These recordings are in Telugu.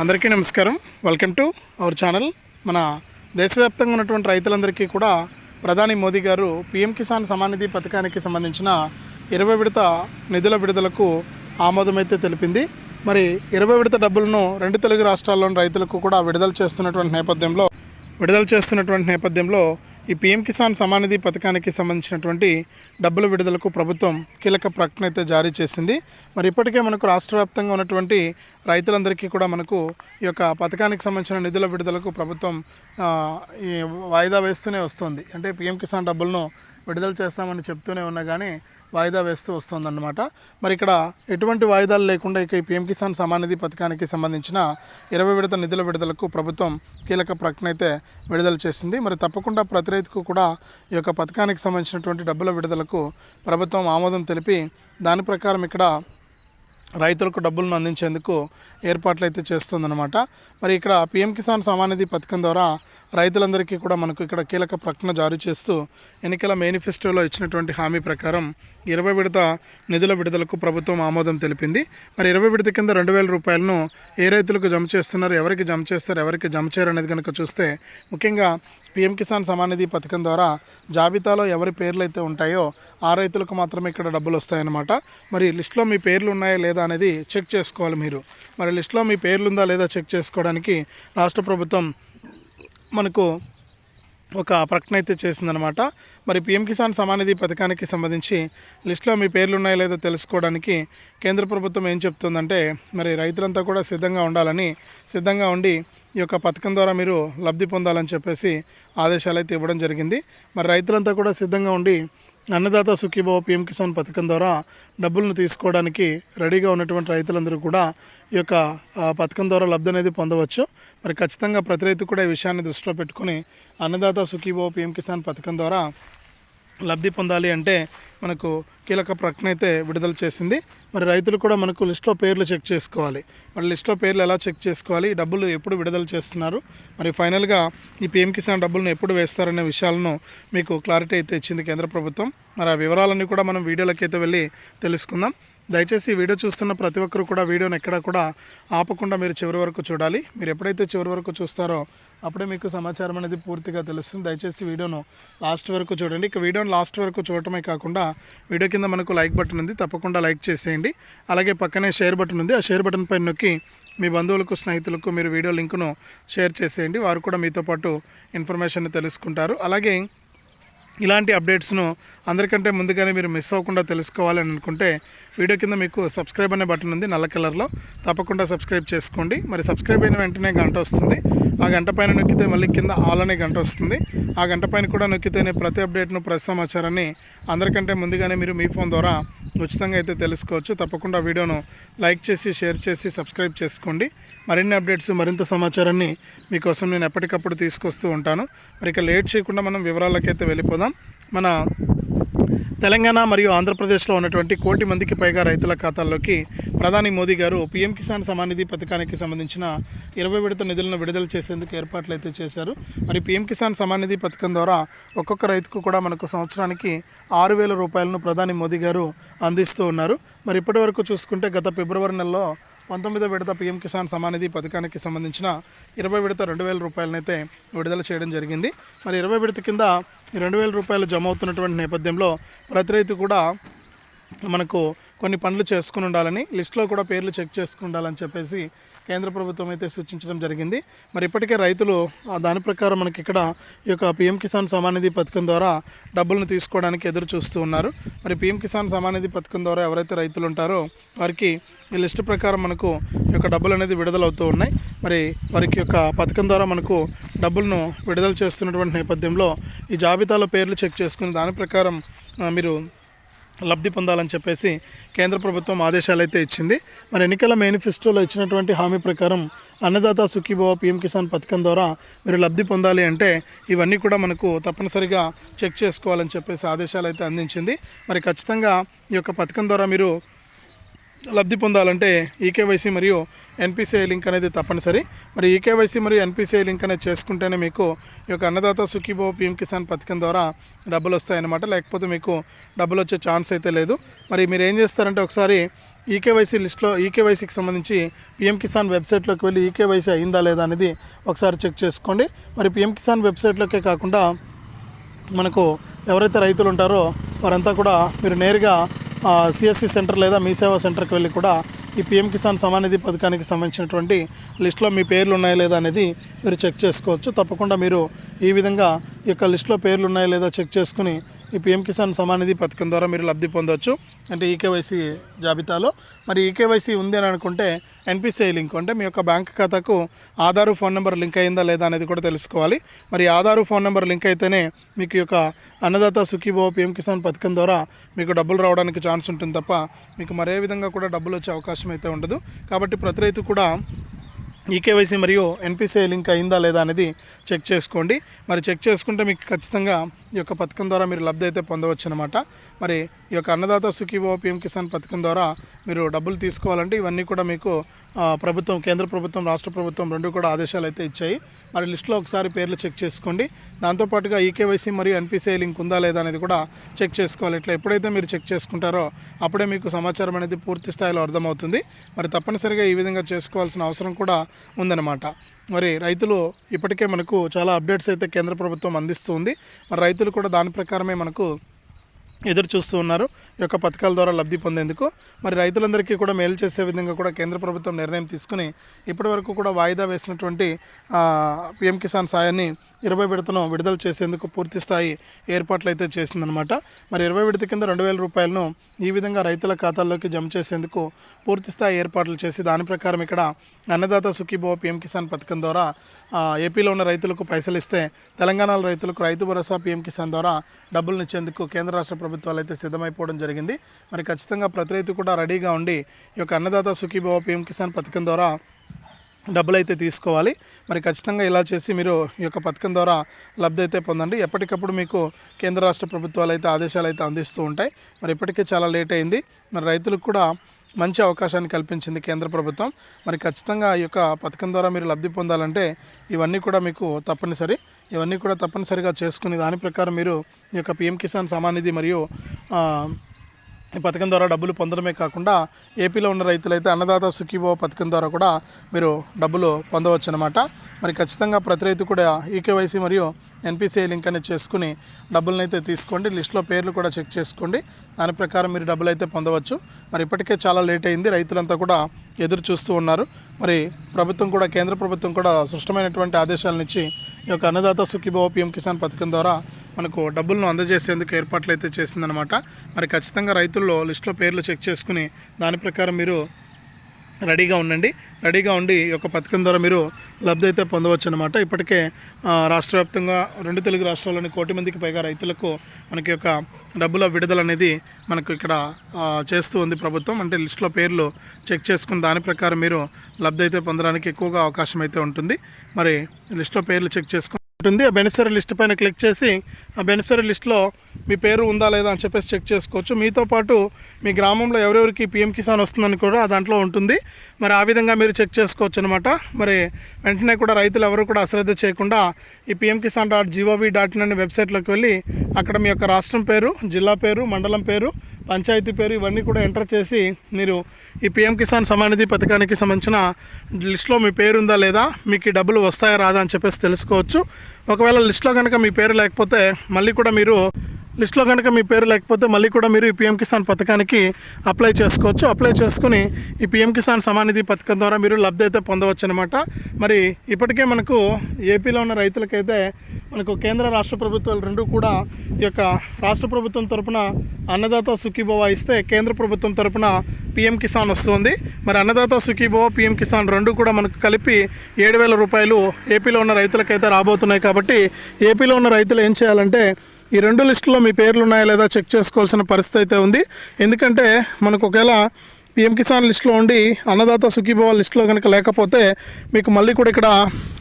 అందరికీ నమస్కారం. వెల్కమ్ టు అవర్ ఛానల్ మన దేశవ్యాప్తంగా ఉన్నటువంటి రైతులందరికీ కూడా ప్రధాని మోదీ గారు పీఎం కిసాన్ సమానిధి పథకానికి సంబంధించిన ఇరవై విడత నిధుల విడుదలకు ఆమోదమైతే తెలిపింది. మరి ఇరవై విడత డబ్బులను రెండు తెలుగు రాష్ట్రాల్లోని రైతులకు కూడా విడుదల చేస్తున్నటువంటి నేపథ్యంలో విడుదల చేస్తున్నటువంటి నేపథ్యంలో ఈ పీఎం కిసాన్ సమానిధి పథకానికి సంబంధించినటువంటి డబ్బుల విడుదలకు ప్రభుత్వం కీలక ప్రకటన అయితే జారీ చేసింది. మరి ఇప్పటికే మనకు రాష్ట్ర వ్యాప్తంగా ఉన్నటువంటి రైతులందరికీ కూడా మనకు ఈ యొక్క పథకానికి సంబంధించిన నిధుల విడుదలకు ప్రభుత్వం ఈ వాయిదా వేస్తూనే వస్తుంది. అంటే పీఎం కిసాన్ డబ్బులను విడుదల చేస్తామని చెప్తూనే ఉన్నా కానీ వాయిదా వేస్తూ వస్తుందన్నమాట. మరి ఇక్కడ ఎటువంటి వాయిదాలు లేకుండా ఇక ఈ పీఎం కిసాన్ సమానిధి పథకానికి సంబంధించిన ఇరవై విడత నిధుల విడుదలకు ప్రభుత్వం కీలక ప్రకటన అయితే విడుదల చేసింది. మరి తప్పకుండా ప్రతి రైతుకు కూడా ఈ యొక్క పథకానికి సంబంధించినటువంటి డబ్బుల విడుదలకు ప్రభుత్వం ఆమోదం తెలిపి దాని ప్రకారం ఇక్కడ రైతులకు డబ్బులను అందించేందుకు ఏర్పాట్లు అయితే చేస్తుందన్నమాట. మరి ఇక్కడ పిఎం కిసాన్ సమానిధి పథకం ద్వారా రైతులందరికీ కూడా మనకు ఇక్కడ కీలక ప్రకటన జారీ చేస్తూ ఎన్నికల మేనిఫెస్టోలో ఇచ్చినటువంటి హామీ ప్రకారం ఇరవై విడత నిధుల విడుదలకు ప్రభుత్వం ఆమోదం తెలిపింది. మరి ఇరవై విడత కింద రెండు వేల రూపాయలను ఏ రైతులకు జమ చేస్తున్నారు ఎవరికి జమ చేస్తారు ఎవరికి జమ చేయరు అనేది కనుక చూస్తే ముఖ్యంగా పిఎం కిసాన్ సమానిధి పథకం ద్వారా జాబితాలో ఎవరి పేర్లు అయితే ఉంటాయో ఆ రైతులకు మాత్రమే ఇక్కడ డబ్బులు వస్తాయన్నమాట. మరి లిస్ట్లో మీ పేర్లు ఉన్నాయా లేదా అనేది చెక్ చేసుకోవాలి మీరు. మరి లిస్ట్లో మీ పేర్లుందా లేదా చెక్ చేసుకోవడానికి రాష్ట్ర ప్రభుత్వం మనకు ఒక ప్రకటన అయితే చేసిందనమాట మరి పిఎం కిసాన్ సమానిధి పథకానికి సంబంధించి లిస్టులో మీ పేర్లు ఉన్నాయో లేదో తెలుసుకోవడానికి కేంద్ర ప్రభుత్వం ఏం చెప్తుందంటే మరి రైతులంతా కూడా సిద్ధంగా ఉండాలని సిద్ధంగా ఉండి ఈ యొక్క పథకం ద్వారా మీరు లబ్ధి పొందాలని చెప్పేసి ఆదేశాలు అయితే ఇవ్వడం జరిగింది. మరి రైతులంతా కూడా సిద్ధంగా ఉండి అన్నదాత సుఖీభావ పిఎం కిసాన్ పథకం ద్వారా డబ్బులను తీసుకోవడానికి రెడీగా ఉన్నటువంటి రైతులందరూ కూడా ఈ యొక్క పథకం ద్వారా లబ్ధి అనేది పొందవచ్చు. మరి ఖచ్చితంగా ప్రతి రైతు కూడా ఈ విషయాన్ని దృష్టిలో పెట్టుకొని అన్నదాత సుఖీభావ పిఎం కిసాన్ పథకం ద్వారా లబ్ధి పొందాలి అంటే మనకు కీలక ప్రకటన అయితే విడుదల చేసింది. మరి రైతులు కూడా మనకు లిస్ట్లో పేర్లు చెక్ చేసుకోవాలి. మరి లిస్ట్లో పేర్లు ఎలా చెక్ చేసుకోవాలి? డబ్బులు ఎప్పుడు విడుదల చేస్తున్నారు? మరి ఫైనల్గా ఈ పిఎం కిసాన్ డబ్బులను ఎప్పుడు వేస్తారనే విషయాలను మీకు క్లారిటీ అయితే ఇచ్చింది కేంద్ర ప్రభుత్వం. మరి ఆ వివరాలన్నీ కూడా మనం వీడియోలోకి అయితే వెళ్ళి తెలుసుకుందాం. దయచేసి ఈ వీడియో చూస్తున్న ప్రతి ఒక్కరు కూడా వీడియోని ఎక్కడ కూడా ఆపకుండా మీరు చివరి వరకు చూడాలి. మీరు ఎప్పుడైతే చివరి వరకు చూస్తారో అప్పుడే మీకు సమాచారం అనేది పూర్తిగా తెలుస్తుంది. దయచేసి వీడియోను లాస్ట్ వరకు చూడండి. ఇక వీడియోను లాస్ట్ వరకు చూడటమే కాకుండా వీడియో కింద మనకు లైక్ బటన్ ఉంది. తప్పకుండా లైక్ చేసేయండి. అలాగే పక్కనే షేర్ బటన్ ఉంది. ఆ షేర్ బటన్ పైన నొక్కి మీ బంధువులకు స్నేహితులకు మీరు వీడియో లింకును షేర్ చేసేయండి. వారు కూడా మీతో పాటు ఇన్ఫర్మేషన్ తెలుసుకుంటారు. అలాగే ఇలాంటి అప్డేట్స్ను అందరికంటే ముందుగానే మీరు మిస్ అవ్వకుండా తెలుసుకోవాలని అనుకుంటే వీడియో కింద మీకు సబ్స్క్రైబ్ అనే బటన్ ఉంది నల్ల కలర్లో. తప్పకుండా సబ్స్క్రైబ్ చేసుకోండి. మరి సబ్స్క్రైబ్ అయిన వెంటనే గంట వస్తుంది. ఆ గంట పైన నొక్కితే మళ్ళీ కింద ఆల్ అనే గంట వస్తుంది. ఆ గంట పైన కూడా నొక్కితేనే ప్రతి అప్డేట్ను ప్రతి సమాచారాన్ని అందరికంటే ముందుగానే మీరు మీ ఫోన్ ద్వారా ఉచితంగా అయితే తెలుసుకోవచ్చు. తప్పకుండా వీడియోను లైక్ చేసి షేర్ చేసి సబ్స్క్రైబ్ చేసుకోండి. మరిన్ని అప్డేట్స్ మరింత సమాచారాన్ని మీకోసం నేను ఎప్పటికప్పుడు తీసుకొస్తూ ఉంటాను. మరి ఇక లేట్ చేయకుండా మనం వివరాలకైతే వెళ్ళిపోదాం. మన తెలంగాణ మరియు ఆంధ్రప్రదేశ్లో ఉన్నటువంటి కోటి మందికి పైగా రైతుల ఖాతాల్లోకి ప్రధాని మోదీ గారు పీఎం కిసాన్ సమానిధి పథకానికి సంబంధించిన ఇరవై విడత నిధులను విడుదల చేసేందుకు ఏర్పాట్లు అయితే చేశారు. మరి పీఎం కిసాన్ సమానిధి పథకం ద్వారా ఒక్కొక్క రైతుకు కూడా మనకు సంవత్సరానికి ఆరు వేల రూపాయలను ప్రధాని మోదీ గారు అందిస్తూ ఉన్నారు. మరి ఇప్పటి వరకు చూసుకుంటే గత ఫిబ్రవరి నెలలో పంతొమ్మిదో విడత పీఎం కిసాన్ సమానిధి పథకానికి సంబంధించిన ఇరవై విడత రెండు వేల రూపాయలనైతే విడుదల చేయడం జరిగింది. మరి ఇరవై విడత కింద రెండు వేల రూపాయలు జమ అవుతున్నటువంటి నేపథ్యంలో ప్రతి రైతు కూడా మనకు కొన్ని పనులు చేసుకుని ఉండాలని లిస్ట్లో కూడా పేర్లు చెక్ చేసుకుని ఉండాలని చెప్పేసి కేంద్ర ప్రభుత్వం అయితే సూచించడం జరిగింది. మరి ఇప్పటికే రైతులు దాని ప్రకారం మనకి ఇక్కడ ఈ యొక్క పిఎం కిసాన్ సమానిధి పథకం ద్వారా డబ్బులను తీసుకోవడానికి ఎదురు చూస్తూ ఉన్నారు. మరి పిఎం కిసాన్ సమానిధి పథకం ద్వారా ఎవరైతే రైతులు ఉంటారో వారికి ఈ లిస్టు ప్రకారం మనకు ఈ యొక్క డబ్బులు అనేది విడుదలవుతూ ఉన్నాయి. మరి వారికి యొక్క పథకం ద్వారా మనకు డబ్బులను విడుదల చేస్తున్నటువంటి నేపథ్యంలో ఈ జాబితాలో పేర్లు చెక్ చేసుకుని దాని ప్రకారం మీరు లబ్ధి పొందాలని చెప్పేసి కేంద్ర ప్రభుత్వం ఆదేశాలు అయితే ఇచ్చింది. మరి ఎన్నికల మేనిఫెస్టోలో ఇచ్చినటువంటి హామీ ప్రకారం అన్నదాత సుఖీభవ పిఎం కిసాన్ పథకం ద్వారా మీరు లబ్ధి పొందాలి అంటే ఇవన్నీ కూడా మనకు తప్పనిసరిగా చెక్ చేసుకోవాలని చెప్పేసి ఆదేశాలు అయితే అందించింది. మరి ఖచ్చితంగా ఈ యొక్క పథకం ద్వారా మీరు లబ్ధి పొందాలంటే ఈకేవైసీ మరియు ఎన్పిసిఐ లింక్ అనేది తప్పనిసరి. మరి ఈకేవైసీ మరియు ఎన్పిసిఐ లింక్ అనేది చేసుకుంటేనే మీకు ఈ యొక్క అన్నదాత సుఖీభో పీఎం కిసాన్ పథకం ద్వారా డబ్బులు వస్తాయన్నమాట. లేకపోతే మీకు డబ్బులు వచ్చే ఛాన్స్ అయితే లేదు. మరి మీరు ఏం చేస్తారంటే ఒకసారి ఈకేవైసీ లిస్ట్లో ఈకేవైసీకి సంబంధించి పిఎం కిసాన్ వెబ్సైట్లోకి వెళ్ళి ఈకేవైసీ అయిందా లేదా అనేది ఒకసారి చెక్ చేసుకోండి. మరి పిఎం కిసాన్ వెబ్సైట్లోకే కాకుండా మనకు ఎవరైతే రైతులు ఉంటారో వారంతా కూడా మీరు నేరుగా సిఎస్సి సెంటర్ లేదా మీ సేవా సెంటర్కి వెళ్ళి కూడా ఈ పిఎం కిసాన్ సమానిధి పథకానికి సంబంధించినటువంటి లిస్ట్లో మీ పేర్లు ఉన్నాయా లేదా అనేది మీరు చెక్ చేసుకోవచ్చు. తప్పకుండా మీరు ఈ విధంగా ఈ యొక్క లిస్ట్లో పేర్లు ఉన్నాయా లేదా చెక్ చేసుకుని ఈ పిఎం కిసాన్ సమానిధి పథకం ద్వారా మీరు లబ్ధి పొందవచ్చు అంటే ఈకేవైసీ జాబితాలో. మరి ఈకేవైసీ ఉంది అని అనుకుంటే ఎన్పిసిఐ లింక్. అంటే మీ యొక్క బ్యాంక్ ఖాతాకు ఆధారు ఫోన్ నెంబర్ లింక్ అయిందా లేదా అనేది కూడా తెలుసుకోవాలి. మరి ఆధారు ఫోన్ నెంబర్ లింక్ అయితేనే మీకు యొక్క అన్నదాత సుఖీభో పిఎం కిసాన్ పథకం ద్వారా మీకు డబ్బులు రావడానికి ఛాన్స్ ఉంటుంది తప్ప మీకు మరే విధంగా కూడా డబ్బులు వచ్చే అవకాశం అయితే ఉండదు. కాబట్టి ప్రతి రైతు కూడా ఈకేవైసీ మరియు ఎన్పిసిఐ లింక్ అయిందా లేదా అనేది చెక్ చేసుకోండి. మరి చెక్ చేసుకుంటే మీకు ఖచ్చితంగా ఈ యొక్క పథకం ద్వారా మీరు లబ్ధి అయితే పొందవచ్చు అనమాట మరి ఈ యొక్క అన్నదాత సుఖీభవ పిఎం కిసాన్ పథకం ద్వారా మీరు డబ్బులు తీసుకోవాలంటే ఇవన్నీ కూడా మీకు ప్రభుత్వం కేంద్ర ప్రభుత్వం రాష్ట్ర ప్రభుత్వం రెండు కూడా ఆదేశాలు అయితే ఇచ్చాయి. మరి లిస్ట్లో ఒకసారి పేర్లు చెక్ చేసుకోండి. దాంతోపాటుగా ఈకేవైసీ మరియు ఎన్పిసిఐ లింక్ ఉందా లేదా అనేది కూడా చెక్ చేసుకోవాలి. ఇట్లా ఎప్పుడైతే మీరు చెక్ చేసుకుంటారో అప్పుడే మీకు సమాచారం అనేది పూర్తి స్థాయిలో అర్థమవుతుంది. మరి తప్పనిసరిగా ఈ విధంగా చేసుకోవాల్సిన అవసరం కూడా ఉందన్నమాట. మరి రైతులు ఇప్పటికే మనకు చాలా అప్డేట్స్ అయితే కేంద్ర ప్రభుత్వం అందిస్తుంది. మరి రైతులు కూడా దాని ప్రకారమే మనకు ఎదురు చూస్తూ ఉన్నారు. ఈ యొక్క పథకాల ద్వారా లబ్ధి పొందేందుకు. మరి రైతులందరికీ కూడా మేలు చేసే విధంగా కూడా కేంద్ర ప్రభుత్వం నిర్ణయం తీసుకుని ఇప్పటి వరకు కూడా వాయిదా వేసినటువంటి పిఎం కిసాన్ సాయాన్ని ఇరవై విడతను విడుదల చేసేందుకు పూర్తి స్థాయి ఏర్పాట్లు అయితే చేసిందనమాట. మరి ఇరవై విడత కింద రెండు వేల రూపాయలను ఈ విధంగా రైతుల ఖాతాల్లోకి జమ చేసేందుకు పూర్తి స్థాయి ఏర్పాట్లు చేసి దాని ప్రకారం ఇక్కడ అన్నదాత సుఖీభవ పిఎం కిసాన్ పథకం ద్వారా ఏపీలో ఉన్న రైతులకు పైసలు ఇస్తే తెలంగాణలో రైతులకు రైతు భరోసా పిఎం కిసాన్ ద్వారా డబ్బులను ఇచ్చేందుకు కేంద్ర రాష్ట్ర ప్రభుత్వాలు అయితే సిద్ధమైపోవడం జరిగింది. మరి ఖచ్చితంగా ప్రతి రైతు కూడా రెడీగా ఉండి ఈ యొక్క అన్నదాత సుఖీభవ పిఎం కిసాన్ పథకం ద్వారా డబ్బులు అయితే తీసుకోవాలి. మరి ఖచ్చితంగా ఇలా చేసి మీరు ఈ యొక్క పథకం ద్వారా లబ్ధి అయితే పొందండి. ఎప్పటికప్పుడు మీకు కేంద్ర రాష్ట్ర ప్రభుత్వాలు అయితే ఆదేశాలు అయితే అందిస్తూ ఉంటాయి. మరి ఇప్పటికే చాలా లేట్ అయింది. మరి రైతులకు కూడా మంచి అవకాశాన్ని కల్పించింది కేంద్ర ప్రభుత్వం. మరి ఖచ్చితంగా ఈ యొక్క పథకం ద్వారా మీరు లబ్ధి పొందాలంటే ఇవన్నీ కూడా మీకు తప్పనిసరి. ఇవన్నీ కూడా తప్పనిసరిగా చేసుకుని దాని ప్రకారం మీరు ఈ యొక్క పిఎం కిసాన్ సమానిధి మరియు ఈ పథకం ద్వారా డబ్బులు పొందడమే కాకుండా ఏపీలో ఉన్న రైతులైతే అన్నదాత సుఖీభవ పథకం ద్వారా కూడా మీరు డబ్బులు పొందవచ్చు అనమాట మరి ఖచ్చితంగా ప్రతి రైతు కూడా ఈకేవైసీ మరియు ఎన్పిసిఐ లింక్ అనేది చేసుకుని డబ్బులనైతే అయితే తీసుకోండి. లిస్ట్లో పేర్లు కూడా చెక్ చేసుకోండి. దాని ప్రకారం మీరు డబ్బులు అయితే పొందవచ్చు. మరి ఇప్పటికే చాలా లేట్ అయింది. రైతులంతా కూడా ఎదురు చూస్తూ ఉన్నారు. మరి ప్రభుత్వం కూడా కేంద్ర ప్రభుత్వం కూడా స్పష్టమైనటువంటి ఆదేశాలను ఇచ్చి ఈ యొక్క అన్నదాత సుఖీభవ పిఎం కిసాన్ పథకం ద్వారా మనకు డబ్బులను అందజేసేందుకు ఏర్పాట్లు అయితే చేసిందనమాట మరి ఖచ్చితంగా రైతుల్లో లిస్టులో పేర్లు చెక్ చేసుకుని దాని ప్రకారం మీరు రెడీగా ఉండండి. రెడీగా ఉండి ఈ యొక్క పథకం ద్వారా మీరు లబ్ధి అయితే పొందవచ్చు అనమాట ఇప్పటికే రాష్ట్ర వ్యాప్తంగా రెండు తెలుగు రాష్ట్రాల్లోని కోటి మందికి పైగా రైతులకు మనకి యొక్క డబ్బుల విడుదల అనేది మనకు ఇక్కడ చేస్తూ ఉంది ప్రభుత్వం. అంటే లిస్టులో పేర్లు చెక్ చేసుకుని దాని ప్రకారం మీరు లబ్ధి అయితే పొందడానికి ఎక్కువగా అవకాశం అయితే ఉంటుంది. మరి లిస్టులో పేర్లు చెక్ చేసుకుని ఉంటుంది ఆ బెనిఫిషరీ లిస్ట్ పైన క్లిక్ చేసి ఆ బెనిఫిషరీ లిస్ట్లో మీ పేరు ఉందా లేదా అని చెప్పేసి చెక్ చేసుకోవచ్చు. మీతో పాటు మీ గ్రామంలో ఎవరెవరికి పిఎం కిసాన్ వస్తుందని కూడా దాంట్లో ఉంటుంది. మరి ఆ విధంగా మీరు చెక్ చేసుకోవచ్చు అనమాట మరి వెంటనే కూడా రైతులు ఎవరు కూడా అశ్రద్ధ చేయకుండా ఈ PM Kisan dot G O V dot in అనే వెబ్సైట్లోకి వెళ్ళి అక్కడ మీ యొక్క రాష్ట్రం పేరు జిల్లా పేరు మండలం పేరు పంచాయతీ పేరు ఇవన్నీ కూడా ఎంటర్ చేసి మీరు ఈ పిఎం కిసాన్ సమానిధి పథకానికి సంబంధించిన లిస్ట్లో మీ పేరు ఉందా లేదా మీకు డబ్బులు వస్తాయా రాదా అని చెప్పేసి తెలుసుకోవచ్చు. ఒకవేళ లిస్ట్లో కనుక మీ పేరు లేకపోతే మళ్ళీ కూడా మీరు లిస్ట్లో కనుక మీ పేరు లేకపోతే మళ్ళీ కూడా మీరు ఈ పిఎం కిసాన్ పథకానికి అప్లై చేసుకోవచ్చు. అప్లై చేసుకుని ఈ పిఎం కిసాన్ సమానిధి పథకం ద్వారా మీరు లబ్ధి అయితే పొందవచ్చు అనమాట మరి ఇప్పటికే మనకు ఏపీలో ఉన్న రైతులకైతే మనకు కేంద్ర రాష్ట్ర ప్రభుత్వాలు రెండు కూడా ఈ యొక్క రాష్ట్ర ప్రభుత్వం తరపున అన్నదాత సుఖీభవ ఇస్తే కేంద్ర ప్రభుత్వం తరపున పిఎం కిసాన్ వస్తుంది. మరి అన్నదాత సుఖీభవ పిఎం కిసాన్ రెండు కూడా మనకు కలిపి ఏడు వేల రూపాయలు ఏపీలో ఉన్న రైతులకైతే రాబోతున్నాయి. కాబట్టి ఏపీలో ఉన్న రైతులు ఏం చేయాలంటే ఈ రెండు లిస్టులో మీ పేర్లు ఉన్నాయా లేదా చెక్ చేసుకోవాల్సిన పరిస్థితి అయితే ఉంది. ఎందుకంటే మనకు ఒకవేళ పిఎం కిసాన్ లిస్టులో ఉండి అన్నదాత సుఖీభవ లిస్టులో కనుక లేకపోతే మీకు మళ్ళీ కూడా ఇక్కడ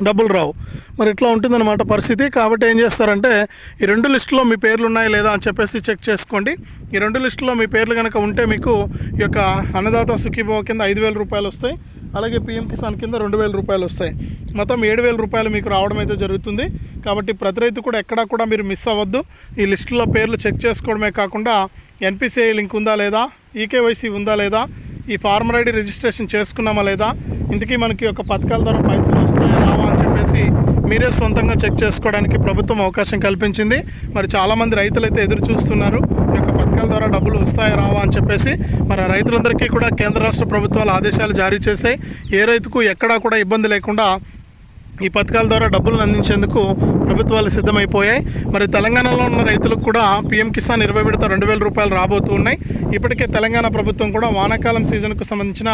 డబ్బులు రావు. మరి ఇట్లా ఉంటుందన్నమాట పరిస్థితి. కాబట్టి ఏం చేస్తారంటే ఈ రెండు లిస్టులో మీ పేర్లు ఉన్నాయా లేదా అని చెప్పేసి చెక్ చేసుకోండి. ఈ రెండు లిస్టులో మీ పేర్లు కనుక ఉంటే మీకు ఈ యొక్క అన్నదాత సుఖీభవ కింద ఐదు వేల రూపాయలు వస్తాయి. అలాగే పిఎం కిసాన్ కింద రెండు వేల రూపాయలు వస్తాయి. మొత్తం ఏడు వేల రూపాయలు మీకు రావడం అయితే జరుగుతుంది. కాబట్టి ప్రతి రైతు కూడా ఎక్కడా కూడా మీరు మిస్ అవ్వద్దు. ఈ లిస్టులో పేర్లు చెక్ చేసుకోవడమే కాకుండా ఎన్పిసిఐ లింక్ ఉందా లేదా ఈకేవైసీ ఉందా లేదా ఈ ఫార్మర్ ఐడి రిజిస్ట్రేషన్ చేసుకున్నామా లేదా ఇంతకీ మనకి ఒక పథకాల ద్వారా పైసలు వస్తాయా రావా అని చెప్పేసి మీరే సొంతంగా చెక్ చేసుకోవడానికి ప్రభుత్వం అవకాశం కల్పించింది. మరి చాలామంది రైతులు అయితే ఎదురు చూస్తున్నారు. ఈ పథకాల ద్వారా డబ్బులు వస్తాయా రావా అని చెప్పేసి మరి రైతులందరికీ కూడా కేంద్ర రాష్ట్ర ప్రభుత్వాలు ఆదేశాలు జారీ చేశాయి. ఏ రైతుకు ఎక్కడా కూడా ఇబ్బంది లేకుండా ఈ పథకాల ద్వారా డబ్బులను అందించేందుకు ప్రభుత్వాలు సిద్ధమైపోయాయి. మరి తెలంగాణలో ఉన్న రైతులకు కూడా పీఎం కిసాన్ ఇరవై విడత రెండు వేల రూపాయలు రాబోతూ ఉన్నాయి. ఇప్పటికే తెలంగాణ ప్రభుత్వం కూడా వానాకాలం సీజన్కు సంబంధించిన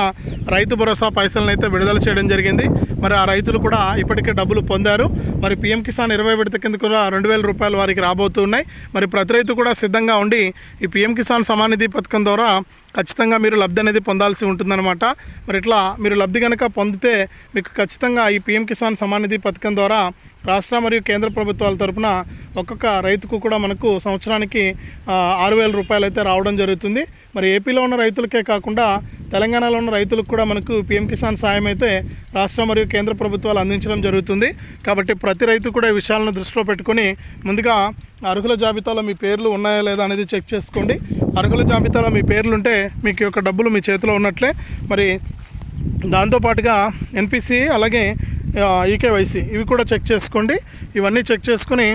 రైతు భరోసా పైసలను అయితే విడుదల చేయడం జరిగింది. మరి ఆ రైతులు కూడా ఇప్పటికే డబ్బులు పొందారు. మరి పీఎం కిసాన్ ఇరవై విడత కింద కూడా రెండు వేల రూపాయలు వారికి రాబోతున్నాయి మరి ప్రతి రైతు కూడా సిద్ధంగా ఉండి ఈ పీఎం కిసాన్ సమానిధి పథకం ద్వారా ఖచ్చితంగా మీరు లబ్ధి అనేది పొందాల్సి ఉంటుందన్నమాట. మరి ఇట్లా మీరు లబ్ధి కనుక పొందితే మీకు ఖచ్చితంగా ఈ పీఎం కిసాన్ సమానిధి పథకం ద్వారా రాష్ట్ర మరియు కేంద్ర ప్రభుత్వాల తరపున ఒక్కొక్క రైతుకు కూడా మనకు సంవత్సరానికి ఆరు వేల రూపాయలు అయితే రావడం జరుగుతుంది. మరి ఏపీలో ఉన్న రైతులకే కాకుండా తెలంగాణలో ఉన్న రైతులకు కూడా మనకు పీఎం కిసాన్ సాయం అయితే రాష్ట్ర మరియు కేంద్ర ప్రభుత్వాలు అందించడం జరుగుతుంది. కాబట్టి ప్రతి రైతు కూడా ఈ విషయాలను దృష్టిలో పెట్టుకొని ముందుగా అర్హుల జాబితాలో మీ పేర్లు ఉన్నాయా లేదా అనేది చెక్ చేసుకోండి. అర్హుల జాబితాలో మీ పేర్లుంటే మీకు యొక్క డబ్బులు మీ చేతిలో ఉన్నట్లే. మరి దాంతోపాటుగా ఎన్పిసి అలాగే ఈకేవైసీ ఇవి కూడా చెక్ చేసుకోండి. ఇవన్నీ చెక్ చేసుకుని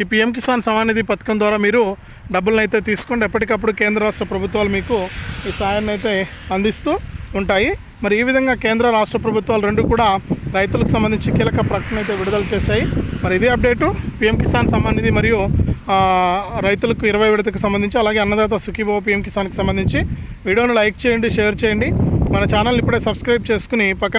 ఈ పిఎం కిసాన్ సమానిధి పథకం ద్వారా మీరు డబ్బులను అయితే తీసుకోండి. ఎప్పటికప్పుడు కేంద్ర రాష్ట్ర ప్రభుత్వాలు మీకు ఈ సాయాన్ని అయితే అందిస్తూ ఉంటాయి. మరి ఈ విధంగా కేంద్ర రాష్ట్ర ప్రభుత్వాలు రెండు కూడా రైతులకు సంబంధించి కీలక ప్రకటన అయితే విడుదల చేశాయి. మరి ఇదే అప్డేటు పిఎం కిసాన్ సమానిధి మరియు రైతులకు ఇరవై విడతకు సంబంధించి అలాగే అన్నదాత సుఖీభావ పిఎం కిసాన్కి సంబంధించి. వీడియోను లైక్ చేయండి షేర్ చేయండి. మన ఛానల్ ఇప్పుడే సబ్స్క్రైబ్ చేసుకుని పక్కన